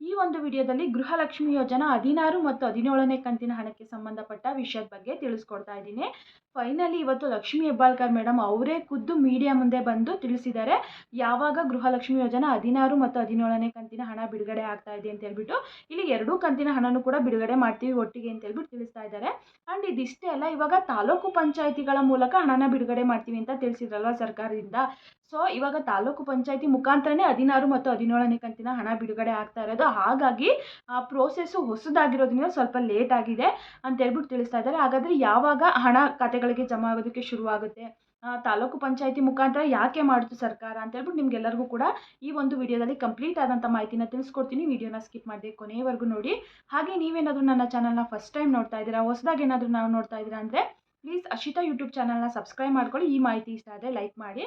ಈ ಒಂದು ವಿಡಿಯೋದಲ್ಲಿ ಗೃಹಲಕ್ಷ್ಮಿ ಯೋಜನಾ ಹದಿನಾರು ಮತ್ತು ಹದಿನೇಳನೇ ಕಂತಿನ ಹಣಕ್ಕೆ ಸಂಬಂಧಪಟ್ಟ ವಿಷಯದ ಬಗ್ಗೆ ತಿಳಿಸ್ಕೊಡ್ತಾ ಇದ್ದೀನಿ. ಫೈನಲಿ ಇವತ್ತು ಲಕ್ಷ್ಮಿ ಹೆಬ್ಬಾಳ್ಕರ್ ಮೇಡಮ್ ಅವರೇ ಖುದ್ದು ಮೀಡಿಯಾ ಮುಂದೆ ಬಂದು ತಿಳಿಸಿದ್ದಾರೆ. ಯಾವಾಗ ಗೃಹಲಕ್ಷ್ಮಿ ಯೋಜನಾ ಹದಿನಾರು ಮತ್ತು ಹದಿನೇಳನೇ ಕಂತಿನ ಹಣ ಬಿಡುಗಡೆ ಆಗ್ತಾ ಇದೆ ಅಂತ ಹೇಳ್ಬಿಟ್ಟು, ಇಲ್ಲಿ ಎರಡೂ ಕಂತಿನ ಹಣನೂ ಕೂಡ ಬಿಡುಗಡೆ ಮಾಡ್ತೀವಿ ಒಟ್ಟಿಗೆ ಅಂತ ಹೇಳ್ಬಿಟ್ಟು ತಿಳಿಸ್ತಾ ಇದ್ದಾರೆ. ಆ್ಯಂಡ್ ಇದಿಷ್ಟೇ ಅಲ್ಲ, ಇವಾಗ ತಾಲೂಕು ಪಂಚಾಯಿತಿಗಳ ಮೂಲಕ ಹಣನ ಬಿಡುಗಡೆ ಮಾಡ್ತೀವಿ ಅಂತ ತಿಳಿಸಿದ್ರಲ್ವ ಸರ್ಕಾರದಿಂದ. ಸೊ ಇವಾಗ ತಾಲೂಕು ಪಂಚಾಯಿತಿ ಮುಖಾಂತರನೇ ಹದಿನಾರು ಮತ್ತು ಹದಿನೇಳನೇ ಕಂತಿನ ಹಣ ಬಿಡುಗಡೆ ಆಗ್ತಾ ಇರೋದು. ಹಾಗಾಗಿ ಆ ಪ್ರೋಸೆಸ್ಸು ಹೊಸದಾಗಿರೋದ್ರಿಂದ ಸ್ವಲ್ಪ ಲೇಟ್ ಆಗಿದೆ ಅಂತ ಹೇಳ್ಬಿಟ್ಟು ತಿಳಿಸ್ತಾ ಇದ್ದಾರೆ. ಹಾಗಾದರೆ ಯಾವಾಗ ಹಣ ಖಾತೆಗಳಿಗೆ ಜಮಾ ಆಗೋದಕ್ಕೆ ಶುರುವಾಗುತ್ತೆ? ತಾಲೂಕು ಪಂಚಾಯಿತಿ ಮುಖಾಂತರ ಯಾಕೆ ಮಾಡಿತು ಸರ್ಕಾರ ಅಂತ ಹೇಳ್ಬಿಟ್ಟು ನಿಮ್ಗೆಲ್ಲರಿಗೂ ಕೂಡ ಈ ಒಂದು ವಿಡಿಯೋದಲ್ಲಿ ಕಂಪ್ಲೀಟ್ ಆದಂಥ ಮಾಹಿತಿನ ತಿಳಿಸ್ಕೊಡ್ತೀನಿ. ವಿಡಿಯೋನ ಸ್ಕಿಪ್ ಮಾಡದೆ ಕೊನೆಯವರೆಗೂ ನೋಡಿ. ಹಾಗೆ ನೀವೇನಾದರೂ ನನ್ನ ಚಾನಲ್ನ ಫಸ್ಟ್ ಟೈಮ್ ನೋಡ್ತಾ ಇದ್ದೀರಾ? ಹೊಸದಾಗಿ ಏನಾದರೂ ನಾವು ನೋಡ್ತಾ ಇದ್ದೀರಾ ಅಂದರೆ ಪ್ಲೀಸ್ ಅಶಿತಾ ಯೂಟ್ಯೂಬ್ ಚಾನಲ್ನ ಸಬ್ಸ್ಕ್ರೈಬ್ ಮಾಡ್ಕೊಳ್ಳಿ. ಈ ಮಾಹಿತಿ ಇಷ್ಟ ಆದರೆ ಲೈಕ್ ಮಾಡಿ.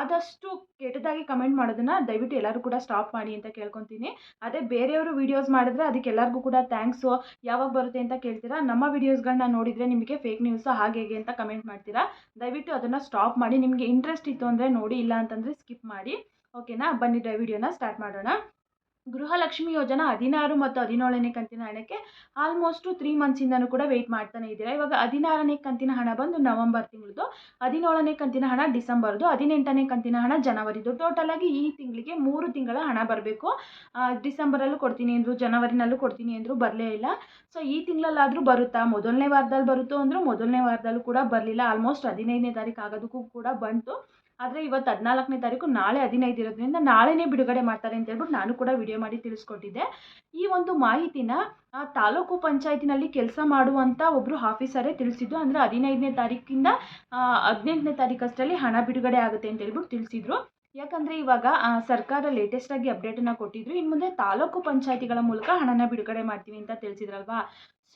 ಆದಷ್ಟು ಕೆಟ್ಟದಾಗಿ ಕಮೆಂಟ್ ಮಾಡೋದನ್ನು ದಯವಿಟ್ಟು ಎಲ್ಲರೂ ಕೂಡ ಸ್ಟಾಪ್ ಮಾಡಿ ಅಂತ ಕೇಳ್ಕೊತೀನಿ. ಅದೇ ಬೇರೆಯವರು ವೀಡಿಯೋಸ್ ಮಾಡಿದ್ರೆ ಅದಕ್ಕೆ ಎಲ್ಲರಿಗೂ ಕೂಡ ಥ್ಯಾಂಕ್ಸು. ಯಾವಾಗ ಬರುತ್ತೆ ಅಂತ ಕೇಳ್ತೀರಾ? ನಮ್ಮ ವೀಡಿಯೋಸ್ಗಳನ್ನ ನೋಡಿದರೆ ನಿಮಗೆ ಫೇಕ್ ನ್ಯೂಸ್ ಹಾಗೆ ಹೇಗೆ ಅಂತ ಕಮೆಂಟ್ ಮಾಡ್ತೀರಾ? ದಯವಿಟ್ಟು ಅದನ್ನು ಸ್ಟಾಪ್ ಮಾಡಿ. ನಿಮಗೆ ಇಂಟ್ರೆಸ್ಟ್ ಇತ್ತು ಅಂದರೆ ನೋಡಿ, ಇಲ್ಲ ಅಂತಂದರೆ ಸ್ಕಿಪ್ ಮಾಡಿ. ಓಕೆನಾ ಬನ್ನಿ ವಿಡಿಯೋನ ಸ್ಟಾರ್ಟ್ ಮಾಡೋಣ. ಗೃಹಲಕ್ಷ್ಮಿ ಯೋಜನಾ ಹದಿನಾರು ಮತ್ತು ಹದಿನೇಳನೇ ಕಂತಿನ ಹಣಕ್ಕೆ ಆಲ್ಮೋಸ್ಟು ತ್ರೀ ಮಂತ್ಸಿಂದನೂ ಕೂಡ ವೆಯ್ಟ್ ಮಾಡ್ತಾನೆ ಇದ್ದೀರಾ? ಇವಾಗ ಹದಿನಾರನೇ ಕಂತಿನ ಹಣ ಬಂದು ನವಂಬರ್ ತಿಂಗಳದು, ಹದಿನೇಳನೇ ಕಂತಿನ ಹಣ ಡಿಸೆಂಬರ್ದು, ಹದಿನೆಂಟನೇ ಕಂತಿನ ಹಣ ಜನವರಿದು. ಟೋಟಲಾಗಿ ಈ ತಿಂಗಳಿಗೆ ಮೂರು ತಿಂಗಳ ಹಣ ಬರಬೇಕು. ಡಿಸೆಂಬರಲ್ಲೂ ಕೊಡ್ತೀನಿ ಅಂದರು, ಜನವರಿನಲ್ಲೂ ಕೊಡ್ತೀನಿ ಅಂದರು ಬರಲೇ ಇಲ್ಲ. ಸೊ ಈ ತಿಂಗಳಲ್ಲಾದರೂ ಬರುತ್ತಾ? ಮೊದಲನೇ ವಾರದಲ್ಲಿ ಬರುತ್ತೋ ಅಂದರೂ, ಮೊದಲನೇ ವಾರದಲ್ಲೂ ಕೂಡ ಬರಲಿಲ್ಲ. ಆಲ್ಮೋಸ್ಟ್ ಹದಿನೈದನೇ ತಾರೀಕು ಆಗೋದಕ್ಕೂ ಕೂಡ ಬಂತು. ಆದರೆ ಇವತ್ತು ಹದಿನಾಲ್ಕನೇ ತಾರೀಕು, ನಾಳೆ ಹದಿನೈದು ಇರೋದ್ರಿಂದ ನಾಳೆನೇ ಬಿಡುಗಡೆ ಮಾಡ್ತಾರೆ ಅಂತ ಹೇಳ್ಬಿಟ್ಟು ನಾನು ಕೂಡ ವಿಡಿಯೋ ಮಾಡಿ ತಿಳಿಸ್ಕೊಟ್ಟಿದ್ದೆ. ಈ ಒಂದು ಮಾಹಿತಿನ ತಾಲೂಕು ಪಂಚಾಯತಿನಲ್ಲಿ ಕೆಲಸ ಮಾಡುವಂಥ ಒಬ್ಬರು ಆಫೀಸರೇ ತಿಳಿಸಿದ್ದು, ಅಂದರೆ ಹದಿನೈದನೇ ತಾರೀಕಿಂದ ಹದಿನೆಂಟನೇ ತಾರೀಕಷ್ಟರಲ್ಲಿ ಹಣ ಬಿಡುಗಡೆ ಆಗುತ್ತೆ ಅಂತ ಹೇಳ್ಬಿಟ್ಟು ತಿಳಿಸಿದ್ರು. ಯಾಕಂದರೆ ಇವಾಗ ಸರ್ಕಾರ ಲೇಟೆಸ್ಟಾಗಿ ಅಪ್ಡೇಟನ್ನು ಕೊಟ್ಟಿದ್ರು. ಇನ್ನು ಮುಂದೆ ತಾಲೂಕು ಪಂಚಾಯತಿಗಳ ಮೂಲಕ ಹಣನ ಬಿಡುಗಡೆ ಮಾಡ್ತೀವಿ ಅಂತ ತಿಳಿಸಿದ್ರಲ್ವಾ?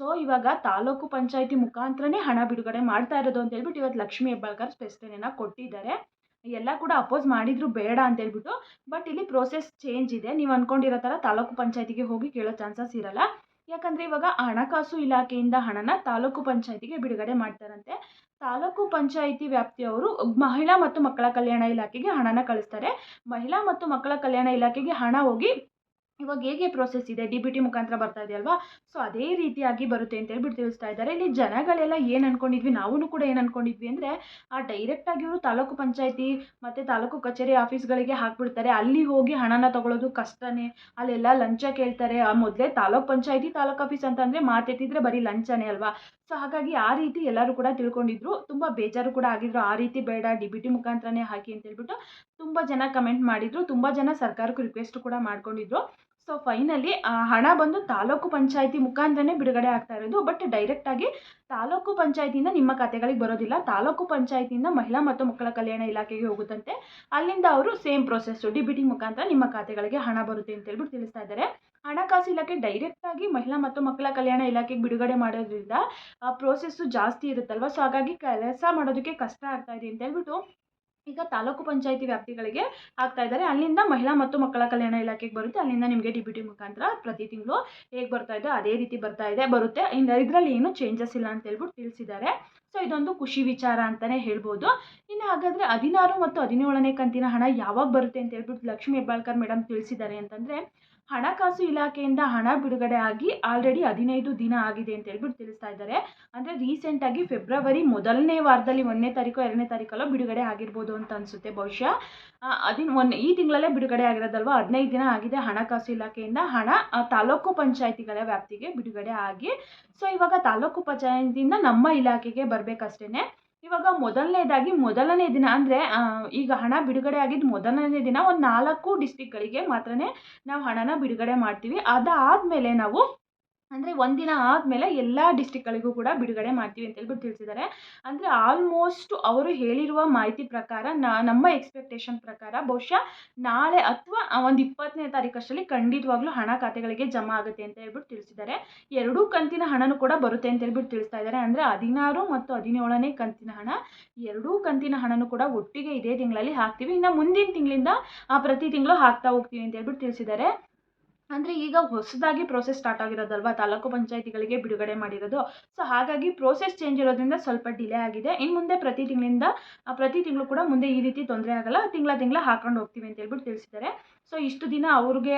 ಸೊ ಇವಾಗ ತಾಲೂಕು ಪಂಚಾಯತಿ ಮುಖಾಂತರನೇ ಹಣ ಬಿಡುಗಡೆ ಮಾಡ್ತಾ ಇರೋದು ಅಂತ ಹೇಳ್ಬಿಟ್ಟು ಇವತ್ತು ಲಕ್ಷ್ಮೀ ಹೆಬ್ಬಾಳ್ಕರ್ ಸ್ಪಷ್ಟನೆಯನ್ನು ಕೊಟ್ಟಿದ್ದಾರೆ. ಎಲ್ಲ ಕೂಡ ಅಪೋಸ್ ಮಾಡಿದ್ರು ಬೇಡ ಅಂತ ಹೇಳ್ಬಿಟ್ಟು ಬಟ್ ಇಲ್ಲಿ ಪ್ರೋಸೆಸ್ ಚೇಂಜ್ ಇದೆ. ನೀವು ಅಂದ್ಕೊಂಡಿರೋ ಥರ ತಾಲೂಕು ಪಂಚಾಯತಿಗೆ ಹೋಗಿ ಕೇಳೋ ಚಾನ್ಸಸ್ ಇರಲ್ಲ. ಯಾಕಂದರೆ ಇವಾಗ ಹಣಕಾಸು ಇಲಾಖೆಯಿಂದ ಹಣನ ತಾಲೂಕು ಪಂಚಾಯತಿಗೆ ಬಿಡುಗಡೆ ಮಾಡ್ತಾರಂತೆ. ತಾಲೂಕು ಪಂಚಾಯಿತಿ ವ್ಯಾಪ್ತಿಯವರು ಮಹಿಳಾ ಮತ್ತು ಮಕ್ಕಳ ಕಲ್ಯಾಣ ಇಲಾಖೆಗೆ ಹಣನ ಕಳಿಸ್ತಾರೆ. ಮಹಿಳಾ ಮತ್ತು ಮಕ್ಕಳ ಕಲ್ಯಾಣ ಇಲಾಖೆಗೆ ಹಣ ಹೋಗಿ ಇವಾಗ ಹೇಗೆ ಪ್ರೋಸೆಸ್ ಇದೆ? ಡಿ ಬಿ ಟಿ ಮುಖಾಂತರ ಬರ್ತಾ ಇದೆ ಅಲ್ವಾ? ಸೊ ಅದೇ ರೀತಿಯಾಗಿ ಬರುತ್ತೆ ಅಂತ ಹೇಳ್ಬಿಟ್ಟು ತಿಳಿಸ್ತಾ ಇದ್ದಾರೆ. ಇಲ್ಲಿ ಜನಗಳೆಲ್ಲ ಏನು ಅನ್ಕೊಂಡಿದ್ವಿ? ನಾವು ಕೂಡ ಏನು ಅನ್ಕೊಂಡಿದ್ವಿ ಅಂದರೆ, ಆ ಡೈರೆಕ್ಟಾಗಿ ಇವರು ತಾಲೂಕು ಪಂಚಾಯತಿ ಮತ್ತು ತಾಲೂಕು ಕಚೇರಿ ಆಫೀಸ್ಗಳಿಗೆ ಹಾಕ್ಬಿಡ್ತಾರೆ. ಅಲ್ಲಿ ಹೋಗಿ ಹಣನ ತಗೊಳ್ಳೋದು ಕಷ್ಟನೇ. ಅಲ್ಲೆಲ್ಲ ಲಂಚ ಕೇಳ್ತಾರೆ. ಆ ಮೊದಲೇ ತಾಲೂಕು ಪಂಚಾಯತಿ, ತಾಲೂಕು ಆಫೀಸ್ ಅಂತಂದರೆ ಮಾತೆತ್ತಿದ್ರೆ ಬರೀ ಲಂಚನೇ ಅಲ್ವಾ? ಸೊ ಹಾಗಾಗಿ ಆ ರೀತಿ ಎಲ್ಲರೂ ಕೂಡ ತಿಳ್ಕೊಂಡಿದ್ರು. ತುಂಬ ಬೇಜಾರು ಕೂಡ ಆಗಿದ್ರು. ಆ ರೀತಿ ಬೇಡ ಡಿ ಬಿ ಟಿ ಮುಖಾಂತರನೇ ಹಾಕಿ ಅಂತ ಹೇಳ್ಬಿಟ್ಟು ತುಂಬ ಜನ ಕಮೆಂಟ್ ಮಾಡಿದ್ರು. ತುಂಬ ಜನ ಸರ್ಕಾರಕ್ಕೂ ರಿಕ್ವೆಸ್ಟ್ ಕೂಡ ಮಾಡ್ಕೊಂಡಿದ್ರು. ಸೊ ಫೈನಲಿ ಹಣ ಬಂದು ತಾಲೂಕು ಪಂಚಾಯಿತಿ ಮುಖಾಂತರನೇ ಬಿಡುಗಡೆ ಆಗ್ತಾ ಇರೋದು. ಬಟ್ ಡೈರೆಕ್ಟಾಗಿ ತಾಲೂಕು ಪಂಚಾಯತಿಯಿಂದ ನಿಮ್ಮ ಖಾತೆಗಳಿಗೆ ಬರೋದಿಲ್ಲ. ತಾಲೂಕು ಪಂಚಾಯತಿಯಿಂದ ಮಹಿಳಾ ಮತ್ತು ಮಕ್ಕಳ ಕಲ್ಯಾಣ ಇಲಾಖೆಗೆ ಹೋಗುತ್ತಂತೆ. ಅಲ್ಲಿಂದ ಅವರು ಸೇಮ್ ಪ್ರೊಸೆಸ್ಸು ಡಿ ಬಿ ಮುಖಾಂತರ ನಿಮ್ಮ ಖಾತೆಗಳಿಗೆ ಹಣ ಬರುತ್ತೆ ಅಂತ ಹೇಳ್ಬಿಟ್ಟು ತಿಳಿಸ್ತಾ ಇದ್ದಾರೆ. ಹಣಕಾಸು ಇಲಾಖೆ ಡೈರೆಕ್ಟಾಗಿ ಮಹಿಳಾ ಮತ್ತು ಮಕ್ಕಳ ಕಲ್ಯಾಣ ಇಲಾಖೆಗೆ ಬಿಡುಗಡೆ ಮಾಡೋದ್ರಿಂದ, ಆ ಪ್ರೋಸೆಸ್ಸು ಜಾಸ್ತಿ ಇರುತ್ತಲ್ವ? ಸೊ ಹಾಗಾಗಿ ಕೆಲಸ ಮಾಡೋದಕ್ಕೆ ಕಷ್ಟ ಆಗ್ತಾ ಇದೆ ಅಂತ ಹೇಳ್ಬಿಟ್ಟು ಈಗ ತಾಲೂಕು ಪಂಚಾಯಿತಿ ವ್ಯಾಪ್ತಿಗಳಿಗೆ ಹಾಕ್ತಾ ಇದ್ದಾರೆ. ಅಲ್ಲಿಂದ ಮಹಿಳಾ ಮತ್ತು ಮಕ್ಕಳ ಕಲ್ಯಾಣ ಇಲಾಖೆಗೆ ಬರುತ್ತೆ. ಅಲ್ಲಿಂದ ನಿಮಗೆ ಡಿ ಬಿ ಟಿ ಮುಖಾಂತರ ಪ್ರತಿ ತಿಂಗಳು ಹೇಗೆ ಬರ್ತಾ ಇದೆ, ಅದೇ ರೀತಿ ಬರ್ತಾ ಇದೆ, ಬರುತ್ತೆ. ಇನ್ನು ಇದರಲ್ಲಿ ಏನು ಚೇಂಜಸ್ ಇಲ್ಲ ಅಂತ ಹೇಳ್ಬಿಟ್ಟು ತಿಳಿಸಿದ್ದಾರೆ. ಸೊ ಇದೊಂದು ಖುಷಿ ವಿಚಾರ ಅಂತಲೇ ಹೇಳ್ಬೋದು. ಇನ್ನು ಹಾಗಾದರೆ ಹದಿನಾರು ಮತ್ತು ಹದಿನೇಳನೇ ಕಂತಿನ ಹಣ ಯಾವಾಗ ಬರುತ್ತೆ ಅಂತ ಹೇಳ್ಬಿಟ್ಟು ಲಕ್ಷ್ಮೀ ಹೆಬ್ಬಾಳ್ಕರ್ ಮೇಡಮ್ ತಿಳಿಸಿದ್ದಾರೆ ಅಂತಂದರೆ ಹಣಕಾಸು ಇಲಾಖೆಯಿಂದ ಹಣ ಬಿಡುಗಡೆ ಆಗಿ ಆಲ್ರೆಡಿ ಹದಿನೈದು ದಿನ ಆಗಿದೆ ಅಂತ ಹೇಳ್ಬಿಟ್ಟು ತಿಳಿಸ್ತಾ ಇದ್ದಾರೆ. ಅಂದರೆ ರೀಸೆಂಟಾಗಿ ಫೆಬ್ರವರಿ ಮೊದಲನೇ ವಾರದಲ್ಲಿ ಒಂದನೇ ತಾರೀಕು, ಎರಡನೇ ತಾರೀಕಲ್ಲೋ ಬಿಡುಗಡೆ ಆಗಿರ್ಬೋದು ಅಂತ ಅನಿಸುತ್ತೆ ಬಹುಶಃ. ಅದಿನ ಒನ್ ಈ ತಿಂಗಳಲ್ಲೇ ಬಿಡುಗಡೆ ಆಗಿರೋದಲ್ವ? ಹದಿನೈದು ದಿನ ಆಗಿದೆ ಹಣಕಾಸು ಇಲಾಖೆಯಿಂದ ಹಣ ತಾಲೂಕು ಪಂಚಾಯಿತಿಗಳ ವ್ಯಾಪ್ತಿಗೆ ಬಿಡುಗಡೆ ಆಗಿ. ಸೊ ಇವಾಗ ತಾಲೂಕು ಪಂಚಾಯತಿಯಿಂದ ನಮ್ಮ ಇಲಾಖೆಗೆ ಬರಬೇಕಷ್ಟೇ ಇವಾಗ ಮೊದಲನೇದಾಗಿ ಮೊದಲನೇ ದಿನ ಅಂದರೆ ಈಗ ಹಣ ಬಿಡುಗಡೆ ಆಗಿದ್ದು ಮೊದಲನೇ ದಿನ ಒಂದು ನಾಲ್ಕು ಡಿಸ್ಟಿಕ್ಗಳಿಗೆ ಮಾತ್ರನೇ ನಾವು ಹಣನ ಬಿಡುಗಡೆ ಮಾಡ್ತೀವಿ. ಅದಾದ್ಮೇಲೆ ನಾವು ಅಂದರೆ ಒಂದಿನ ಆದಮೇಲೆ ಎಲ್ಲ ಡಿಸ್ಟಿಕ್ಗಳಿಗೂ ಕೂಡ ಬಿಡುಗಡೆ ಮಾಡ್ತೀವಿ ಅಂತ ಹೇಳ್ಬಿಟ್ಟು ತಿಳಿಸಿದ್ದಾರೆ. ಅಂದರೆ ಆಲ್ಮೋಸ್ಟ್ ಅವರು ಹೇಳಿರುವ ಮಾಹಿತಿ ಪ್ರಕಾರ ನಮ್ಮ ಎಕ್ಸ್ಪೆಕ್ಟೇಷನ್ ಪ್ರಕಾರ ಬಹುಶಃ ನಾಳೆ ಅಥವಾ ಒಂದು ಇಪ್ಪತ್ತನೇ ತಾರೀಕಷ್ಟರಲ್ಲಿ ಖಂಡಿತವಾಗ್ಲೂ ಹಣ ಖಾತೆಗಳಿಗೆ ಜಮಾ ಆಗುತ್ತೆ ಅಂತ ಹೇಳ್ಬಿಟ್ಟು ತಿಳಿಸಿದ್ದಾರೆ. ಎರಡೂ ಕಂತಿನ ಹಣನೂ ಕೂಡ ಬರುತ್ತೆ ಅಂತ ಹೇಳ್ಬಿಟ್ಟು ತಿಳಿಸ್ತಾ ಇದ್ದಾರೆ. ಅಂದರೆ ಹದಿನಾರು ಮತ್ತು ಹದಿನೇಳನೇ ಕಂತಿನ ಹಣ, ಎರಡೂ ಕಂತಿನ ಹಣನೂ ಕೂಡ ಒಟ್ಟಿಗೆ ಇದೇ ತಿಂಗಳಲ್ಲಿ ಹಾಕ್ತೀವಿ. ಇನ್ನು ಮುಂದಿನ ತಿಂಗಳಿಂದ ಪ್ರತಿ ತಿಂಗಳು ಹಾಕ್ತಾ ಹೋಗ್ತೀವಿ ಅಂತ ಹೇಳ್ಬಿಟ್ಟು ತಿಳಿಸಿದ್ದಾರೆ. ಅಂದರೆ ಈಗ ಹೊಸದಾಗಿ ಪ್ರೋಸೆಸ್ ಸ್ಟಾರ್ಟ್ ಆಗಿರೋದಲ್ವಾ? ತಾಲೂಕು ಪಂಚಾಯತಿಗಳಿಗೆ ಬಿಡುಗಡೆ ಮಾಡಿರೋದು. ಸೊ ಹಾಗಾಗಿ ಪ್ರೋಸೆಸ್ ಚೇಂಜ್ ಇರೋದ್ರಿಂದ ಸ್ವಲ್ಪ ಡಿಲೇ ಆಗಿದೆ. ಇನ್ನು ಮುಂದೆ ಪ್ರತಿ ತಿಂಗಳಿಂದ ಪ್ರತಿ ತಿಂಗಳು ಕೂಡ ಮುಂದೆ ಈ ರೀತಿ ತೊಂದರೆ ಆಗಲ್ಲ. ತಿಂಗಳ ತಿಂಗಳ ಹಾಕೊಂಡು ಹೋಗ್ತೀವಿ ಅಂತ ಹೇಳ್ಬಿಟ್ಟು ತಿಳಿಸಿದ್ದಾರೆ. ಸೊ ಇಷ್ಟು ದಿನ ಅವ್ರಿಗೆ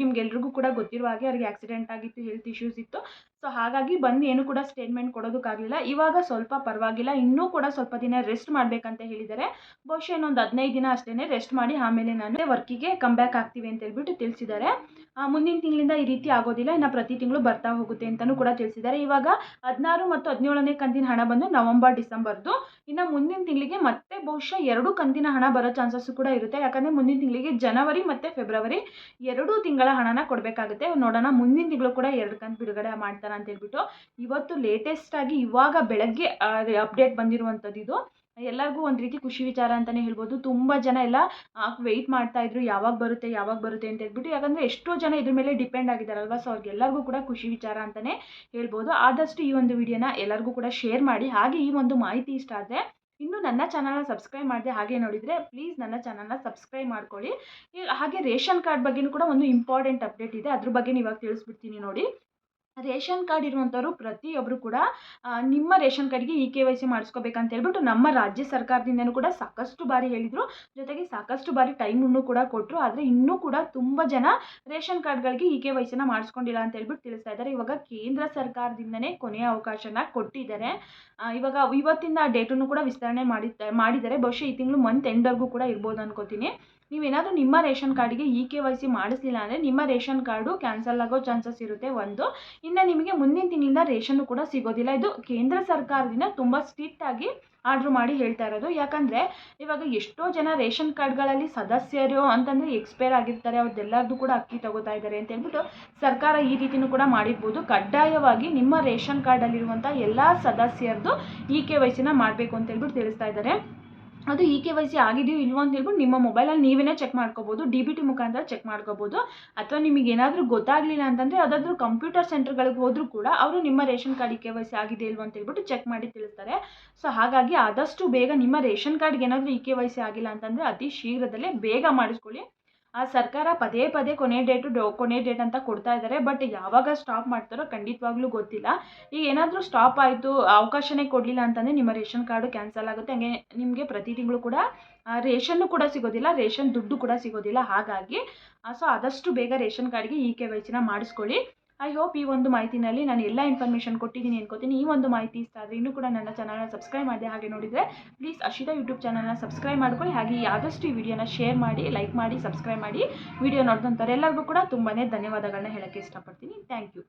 ನಿಮ್ಗೆಲ್ರಿಗೂ ಕೂಡ ಗೊತ್ತಿರುವ ಹಾಗೆ ಅವ್ರಿಗೆ ಆಕ್ಸಿಡೆಂಟ್ ಆಗಿತ್ತು ಹೆಲ್ತ್ ಇಶ್ಯೂಸ್ ಇತ್ತು. ಸೊ ಹಾಗಾಗಿ ಬಂದು ಏನು ಕೂಡ ಸ್ಟೇಟ್ಮೆಂಟ್ ಕೊಡೋದಕ್ಕಾಗಲಿಲ್ಲ. ಇವಾಗ ಸ್ವಲ್ಪ ಪರವಾಗಿಲ್ಲ. ಇನ್ನೂ ಕೂಡ ಸ್ವಲ್ಪ ದಿನ ರೆಸ್ಟ್ ಮಾಡಬೇಕಂತ ಹೇಳಿದ್ದಾರೆ. ಬಹುಶಃ ಇನ್ನೊಂದು ಹದಿನೈದು ದಿನ ಅಷ್ಟೇ ರೆಸ್ಟ್ ಮಾಡಿ ಆಮೇಲೆ ನಾನು ವರ್ಕಿಗೆ ಕಮ್ ಬ್ಯಾಕ್ ಆಗ್ತೀವಿ ಅಂತ ಹೇಳ್ಬಿಟ್ಟು ತಿಳಿಸಿದ್ದಾರೆ. ಮುಂದಿನ ತಿಂಗಳಿಂದ ಈ ರೀತಿ ಆಗೋದಿಲ್ಲ. ಇನ್ನು ಪ್ರತಿ ತಿಂಗಳು ಬರ್ತಾ ಹೋಗುತ್ತೆ ಅಂತಲೂ ಕೂಡ ತಿಳಿಸಿದ್ದಾರೆ. ಇವಾಗ ಹದಿನಾರು ಮತ್ತು ಹದಿನೇಳನೇ ಕಂತಿನ ಹಣ ಬಂದು ನವಂಬರ್, ಡಿಸೆಂಬರ್ದು. ಇನ್ನು ಮುಂದಿನ ತಿಂಗಳಿಗೆ ಮತ್ತೆ ಬಹುಶಃ ಎರಡು ಕಂತಿನ ಹಣ ಬರೋ ಚಾನ್ಸಸ್ ಕೂಡ ಇರುತ್ತೆ. ಯಾಕಂದರೆ ಮುಂದಿನ ತಿಂಗಳಿಗೆ ಜನವರಿ ಮತ್ತು ಫೆಬ್ರವರಿ ಎರಡೂ ತಿಂಗಳ ಹಣನ ಕೊಡಬೇಕಾಗುತ್ತೆ. ನೋಡೋಣ, ಮುಂದಿನ ತಿಂಗಳು ಕೂಡ ಎರಡು ಕಂತು ಬಿಡುಗಡೆ ಮಾಡ್ತಾರೆ ಅಂತ ಹೇಳ್ಬಿಟ್ಟು. ಇವತ್ತು ಲೇಟೆಸ್ಟ್ ಆಗಿ ಇವಾಗ ಬೆಳಗ್ಗೆ ಅಪ್ಡೇಟ್ ಬಂದಿರುವಂಥದ್ದು ಇದು. ಎಲ್ಲರಿಗೂ ಒಂದು ರೀತಿ ಖುಷಿ ವಿಚಾರ ಅಂತಲೇ ಹೇಳ್ಬೋದು. ತುಂಬ ಜನ ಎಲ್ಲ ವೆಯ್ಟ್ ಮಾಡ್ತಾ ಇದ್ರು, ಯಾವಾಗ ಬರುತ್ತೆ ಯಾವಾಗ ಬರುತ್ತೆ ಅಂತ ಹೇಳ್ಬಿಟ್ಟು, ಯಾಕಂದರೆ ಎಷ್ಟೋ ಜನ ಇದ್ರ ಮೇಲೆ ಡಿಪೆಂಡ್ ಆಗಿದ್ದಾರಲ್ವ? ಸೊ ಅವ್ರಿಗೆಲ್ಲರಿಗೂ ಕೂಡ ಖುಷಿ ವಿಚಾರ ಅಂತಲೇ ಹೇಳ್ಬೋದು. ಆದಷ್ಟು ಈ ಒಂದು ವಿಡಿಯೋನ ಎಲ್ಲರಿಗೂ ಕೂಡ ಶೇರ್ ಮಾಡಿ. ಹಾಗೆ ಈ ಒಂದು ಮಾಹಿತಿ ಇಷ್ಟ ಆದರೆ ಇನ್ನು ನನ್ನ ಚಾನಲ್ನ ಸಬ್ಸ್ಕ್ರೈಬ್ ಮಾಡಿದೆ ಹಾಗೆ ನೋಡಿದರೆ ಪ್ಲೀಸ್ ನನ್ನ ಚಾನಲ್ನ ಸಬ್ಸ್ಕ್ರೈಬ್ ಮಾಡ್ಕೊಳ್ಳಿ. ಹಾಗೆ ರೇಷನ್ ಕಾರ್ಡ್ ಬಗ್ಗೆನೂ ಕೂಡ ಒಂದು ಇಂಪಾರ್ಟೆಂಟ್ ಅಪ್ಡೇಟ್ ಇದೆ. ಅದ್ರ ಬಗ್ಗೆ ಇವಾಗ ತಿಳಿಸ್ಬಿಡ್ತೀನಿ ನೋಡಿ. ರೇಷನ್ ಕಾರ್ಡ್ ಇರುವಂಥವ್ರು ಪ್ರತಿಯೊಬ್ಬರು ಕೂಡ ನಿಮ್ಮ ರೇಷನ್ ಕಾರ್ಡ್ಗೆ ಇ ಕೆ ವೈ ಸಿ ಮಾಡಿಸ್ಕೋಬೇಕಂತ ಹೇಳ್ಬಿಟ್ಟು ನಮ್ಮ ರಾಜ್ಯ ಸರ್ಕಾರದಿಂದನೂ ಕೂಡ ಸಾಕಷ್ಟು ಬಾರಿ ಹೇಳಿದರು. ಜೊತೆಗೆ ಸಾಕಷ್ಟು ಬಾರಿ ಟೈಮನ್ನು ಕೂಡ ಕೊಟ್ಟರು ಆದರೆ ಇನ್ನೂ ಕೂಡ ತುಂಬ ಜನ ರೇಷನ್ ಕಾರ್ಡ್ಗಳಿಗೆ ಇ ಕೆ ವೈ ಸಿನ ಮಾಡಿಸ್ಕೊಂಡಿಲ್ಲ ಅಂತ ಹೇಳ್ಬಿಟ್ಟು ತಿಳಿಸ್ತಾ ಇದ್ದಾರೆ. ಇವಾಗ ಕೇಂದ್ರ ಸರ್ಕಾರದಿಂದನೇ ಕೊನೆಯ ಅವಕಾಶನ ಕೊಟ್ಟಿದ್ದಾರೆ. ಇವಾಗ ಇವತ್ತಿಂದ ಆ ಡೇಟನ್ನು ಕೂಡ ವಿಸ್ತರಣೆ ಮಾಡಿ ಮಾಡಿದ್ದಾರೆ ಬಹುಶಃ ಈ ತಿಂಗಳು ಮಂತ್ ಎಂಡ್ವರೆಗೂ ಕೂಡ ಇರ್ಬೋದು ಅನ್ಕೋತೀನಿ. ನೀವೇನಾದರೂ ನಿಮ್ಮ ರೇಷನ್ ಕಾರ್ಡಿಗೆ ಇ ಕೆ ವೈ ಸಿ ಮಾಡಿಸಲಿಲ್ಲ ಅಂದರೆ ನಿಮ್ಮ ರೇಷನ್ ಕಾರ್ಡು ಕ್ಯಾನ್ಸಲ್ ಆಗೋ ಚಾನ್ಸಸ್ ಇರುತ್ತೆ ಒಂದು. ಇನ್ನು ನಿಮಗೆ ಮುಂದಿನ ತಿಂಗಳಿಂದ ರೇಷನ್ನು ಕೂಡ ಸಿಗೋದಿಲ್ಲ. ಇದು ಕೇಂದ್ರ ಸರ್ಕಾರದಿಂದ ತುಂಬ ಸ್ಟ್ರಿಕ್ಟಾಗಿ ಆರ್ಡ್ರ್ ಮಾಡಿ ಹೇಳ್ತಾ ಇರೋದು. ಯಾಕಂದರೆ ಇವಾಗ ಎಷ್ಟೋ ಜನ ರೇಷನ್ ಕಾರ್ಡ್ಗಳಲ್ಲಿ ಸದಸ್ಯರು ಅಂತಂದರೆ ಎಕ್ಸ್ಪೈರ್ ಆಗಿರ್ತಾರೆ. ಅವ್ರದ್ದೆಲ್ಲರದ್ದು ಕೂಡ ಅಕ್ಕಿ ತಗೋತಾ ಇದ್ದಾರೆ ಅಂತ ಹೇಳ್ಬಿಟ್ಟು ಸರ್ಕಾರ ಈ ರೀತಿಯೂ ಕೂಡ ಮಾಡಿರ್ಬೋದು. ಕಡ್ಡಾಯವಾಗಿ ನಿಮ್ಮ ರೇಷನ್ ಕಾರ್ಡಲ್ಲಿರುವಂಥ ಎಲ್ಲ ಸದಸ್ಯರದ್ದು ಇ ಕೆ ವೈ ಸಿನ ಮಾಡಬೇಕು ಅಂತ ಹೇಳ್ಬಿಟ್ಟು ತಿಳಿಸ್ತಾ ಇದ್ದಾರೆ. ಅದು ಇ ಕೆ ವೈ ಸಿ ಆಗಿದೆಯೋ ಇಲ್ವೋ ಅಂತ ಹೇಳ್ಬಿಟ್ಟು ನಿಮ್ಮ ಮೊಬೈಲಲ್ಲಿ ನೀವೇ ಚೆಕ್ ಮಾಡ್ಕೋಬೋದು, ಡಿ ಬಿ ಟಿ ಮುಖಾಂತರ ಚೆಕ್ ಮಾಡ್ಕೋಬೋದು. ಅಥವಾ ನಿಮಗೆ ಏನಾದರೂ ಗೊತ್ತಾಗಲಿಲ್ಲ ಅಂತಂದರೆ ಯಾವುದಾದ್ರೂ ಕಂಪ್ಯೂಟರ್ ಸೆಂಟರ್ಗಳಿಗೆ ಹೋದರೂ ಕೂಡ ಅವರು ನಿಮ್ಮ ration card E K Y C ಆಗಿದೆ ಇಲ್ವೋ ಅಂತ ಹೇಳ್ಬಿಟ್ಟು ಚೆಕ್ ಮಾಡಿ ತಿಳಿಸ್ತಾರೆ. ಸೊ ಹಾಗಾಗಿ ಆದಷ್ಟು ಬೇಗ ನಿಮ್ಮ ರೇಷನ್ ಕಾರ್ಡ್ಗೆ ಏನಾದರೂ ಇ ಕೆ ವೈ ಸಿ ಆಗಿಲ್ಲ ಅಂತಂದರೆ ಅತಿ ಶೀಘ್ರದಲ್ಲೇ ಬೇಗ ಮಾಡಿಸ್ಕೊಳ್ಳಿ. ಆ ಸರ್ಕಾರ ಪದೇ ಪದೇ ಕೊನೆ ಡೇಟು ಡೋ, ಕೊನೆ ಡೇಟ್ ಅಂತ ಕೊಡ್ತಾ ಇದ್ದಾರೆ ಬಟ್ ಯಾವಾಗ ಸ್ಟಾಪ್ ಮಾಡ್ತಾರೋ ಖಂಡಿತವಾಗ್ಲೂ ಗೊತ್ತಿಲ್ಲ. ಈಗ ಏನಾದರೂ ಸ್ಟಾಪ್ ಆಯಿತು, ಅವಕಾಶನೇ ಕೊಡಲಿಲ್ಲ ಅಂತಂದರೆ ನಿಮ್ಮ ರೇಷನ್ ಕಾರ್ಡು ಕ್ಯಾನ್ಸಲ್ ಆಗುತ್ತೆ. ಹಂಗೆ ನಿಮಗೆ ಪ್ರತಿ ತಿಂಗಳು ಕೂಡ ರೇಷನ್ನು ಕೂಡ ಸಿಗೋದಿಲ್ಲ, ರೇಷನ್ ದುಡ್ಡು ಕೂಡ ಸಿಗೋದಿಲ್ಲ. ಹಾಗಾಗಿ ಸೊ ಆದಷ್ಟು ಬೇಗ ರೇಷನ್ ಕಾರ್ಡ್ಗೆ ಈ ಕೆ ವೈ ಸಿನ ಮಾಡಿಸ್ಕೊಳ್ಳಿ. ಐ ಹೋಪ್ ಈ ಒಂದು ಮಾಹಿತಿನಲ್ಲಿ ನಾನು ಎಲ್ಲ ಇನ್ಫಾರ್ಮೇಷನ್ ಕೊಟ್ಟಿದ್ದೀನಿ ಅನ್ಕೋತೀನಿ. ಈ ಒಂದು ಮಾಹಿತಿ ಇಷ್ಟ ಆದರೆ ಇನ್ನೂ ಕೂಡ ನನ್ನ ಚಾನಲ್ನ ಸಬ್ಸ್ಕ್ರೈಬ್ ಮಾಡಿದೆ ಹಾಗೆ ನೋಡಿದರೆ ಪ್ಲೀಸ್ ಅಶಿತಾ ಯೂಟ್ಯೂಬ್ ಚಾನಲ್ನ ಸಬ್ಸ್ಕ್ರೈಬ್ ಮಾಡ್ಕೊಳ್ಳಿ. ಹಾಗೆ ಆದಷ್ಟು ಈ ವಿಡಿಯೋನ ಶೇರ್ ಮಾಡಿ ಲೈಕ್ ಮಾಡಿ ಸಬ್ಸ್ಕ್ರೈಬ್ ಮಾಡಿ. ವಿಡಿಯೋ ನೋಡಿದಂಥವ್ರೆಲ್ಲರಿಗೂ ಕೂಡ ತುಂಬಾ ಧನ್ಯವಾದಗಳನ್ನ ಹೇಳೋಕ್ಕೆ ಇಷ್ಟಪಡ್ತೀನಿ. Thank you